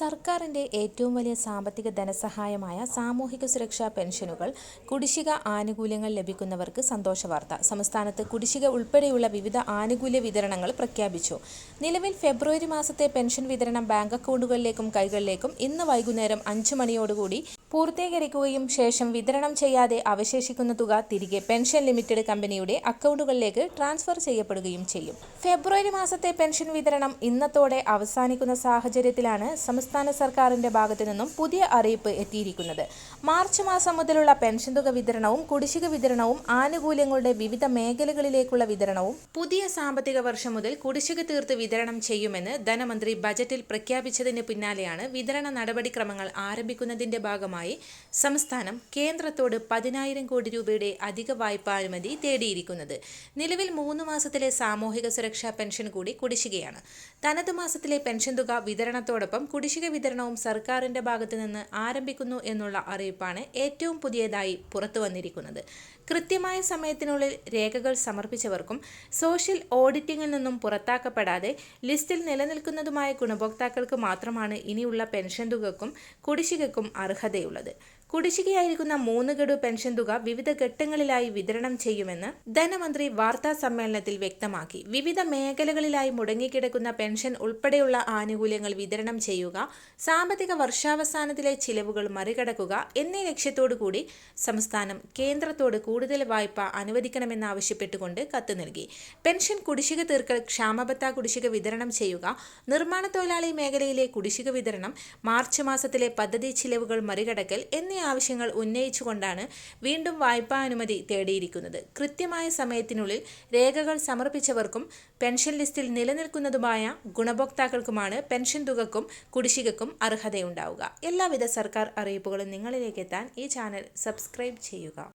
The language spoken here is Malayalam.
സർക്കാരിന്റെ ഏറ്റവും വലിയ സാമ്പത്തിക ധനസഹായമായ സാമൂഹിക സുരക്ഷാ പെൻഷനുകൾ കുടിശ്ശിക ആനുകൂല്യങ്ങൾ ലഭിക്കുന്നവർക്ക് സന്തോഷവാർത്ത സംസ്ഥാനത്ത് കുടിശ്ശിക ഉൾപ്പെടെയുള്ള വിവിധ ആനുകൂല്യ വിതരണങ്ങൾ പ്രഖ്യാപിച്ചു. നിലവിൽ ഫെബ്രുവരി മാസത്തെ പെൻഷൻ വിതരണം ബാങ്ക് അക്കൗണ്ടുകളിലേക്കും കൈകളിലേക്കും ഇന്ന് വൈകുന്നേരം അഞ്ചു മണിയോടുകൂടി പൂർത്തീകരിക്കുകയും ശേഷം വിതരണം ചെയ്യാതെ അവശേഷിക്കുന്ന തുക തിരികെ പെൻഷൻ ലിമിറ്റഡ് കമ്പനിയുടെ അക്കൗണ്ടുകളിലേക്ക് ട്രാൻസ്ഫർ ചെയ്യപ്പെടുകയും ചെയ്യും. ഫെബ്രുവരി മാസത്തെ പെൻഷൻ വിതരണം ഇന്നത്തോടെ അവസാനിക്കുന്ന സാഹചര്യത്തിലാണ് സംസ്ഥാന സർക്കാരിന്റെ ഭാഗത്തു നിന്നും പുതിയ അറിയിപ്പ് എത്തിയിരിക്കുന്നത്. മാർച്ച് മാസം മുതലുള്ള പെൻഷൻ തുക വിതരണവും കുടിശ്ശിക വിതരണവും ആനുകൂല്യങ്ങളുടെ വിവിധ മേഖലകളിലേക്കുള്ള വിതരണവും പുതിയ സാമ്പത്തിക വർഷം മുതൽ കുടിശ്ശിക തീർത്ത് വിതരണം ചെയ്യുമെന്ന് ധനമന്ത്രി ബജറ്റിൽ പ്രഖ്യാപിച്ചതിന് പിന്നാലെയാണ് വിതരണ നടപടിക്രമങ്ങൾ ആരംഭിക്കുന്നതിന്റെ ഭാഗമായി സംസ്ഥാനം കേന്ദ്രത്തോട് പതിനായിരം കോടി രൂപയുടെ അധിക വായ്പാ അനുമതി തേടിയിരിക്കുന്നത്. നിലവിൽ മൂന്ന് മാസത്തിലെ സാമൂഹിക സുരക്ഷാ പെൻഷൻ കൂടി കുടിശ്ശികയാണ്. തനത് മാസത്തിലെ പെൻഷൻ തുക വിതരണത്തോടൊപ്പം കുടിശ്ശിക വിതരണവും സർക്കാരിന്റെ ഭാഗത്തു നിന്ന് ആരംഭിക്കുന്നു എന്നുള്ള അറിയിപ്പാണ് ഏറ്റവും പുതിയതായി പുറത്തു വന്നിരിക്കുന്നത് കൃത്യമായ സമയത്തിനുള്ളിൽ രേഖകൾ സമർപ്പിച്ചവർക്കും സോഷ്യൽ ഓഡിറ്റിംഗിൽ നിന്നും പുറത്താക്കപ്പെടാതെ ലിസ്റ്റിൽ നിലനിൽക്കുന്നതുമായ ഗുണഭോക്താക്കൾക്ക് മാത്രമാണ് ഇനിയുള്ള പെൻഷൻ തുകക്കും കുടിശ്ശികക്കും അർഹതയുള്ളത് ഉള്ളത്. കുടിശ്ശികയായിരിക്കുന്ന മൂന്ന് ഗഡു പെൻഷൻ തുക വിവിധ ഘട്ടങ്ങളിലായി വിതരണം ചെയ്യുമെന്ന് ധനമന്ത്രി വാർത്താ സമ്മേളനത്തിൽ വ്യക്തമാക്കി. വിവിധ മേഖലകളിലായി മുടങ്ങിക്കിടക്കുന്ന പെൻഷൻ ഉൾപ്പെടെയുള്ള ആനുകൂല്യങ്ങൾ വിതരണം ചെയ്യുക സാമ്പത്തിക വർഷാവസാനത്തിലെ ചിലവുകൾ മറികടക്കുക എന്നീ ലക്ഷ്യത്തോടു കൂടി സംസ്ഥാനം കേന്ദ്രത്തോട് കൂടുതൽ വായ്പ അനുവദിക്കണമെന്നാവശ്യപ്പെട്ടുകൊണ്ട് കത്ത് നൽകി. പെൻഷൻ കുടിശ്ശിക തീർക്കൽ ക്ഷാമബത്ത കുടിശ്ശിക വിതരണം ചെയ്യുക നിർമ്മാണ തൊഴിലാളി മേഖലയിലെ കുടിശ്ശിക വിതരണം മാർച്ച് മാസത്തിലെ പദ്ധതി ചിലവുകൾ മറികടക്കൽ എന്നീ ആവശ്യങ്ങൾ ഉന്നയിച്ചുകൊണ്ടാണ് വീണ്ടും വായ്പാ അനുമതി തേടിയിരിക്കുന്നത്. കൃത്യമായ സമയത്തിനുള്ളിൽ രേഖകൾ സമർപ്പിച്ചവർക്കും പെൻഷൻ ലിസ്റ്റിൽ നിലനിൽക്കുന്നതുമായ ഗുണഭോക്താക്കൾക്കുമാണ് പെൻഷൻ തുകക്കും കുടിശ്ശികക്കും അർഹതയുണ്ടാവുക. എല്ലാവിധ സർക്കാർ അറിയിപ്പുകളും നിങ്ങളിലേക്ക് എത്താൻ ഈ ചാനൽ സബ്സ്ക്രൈബ് ചെയ്യുക.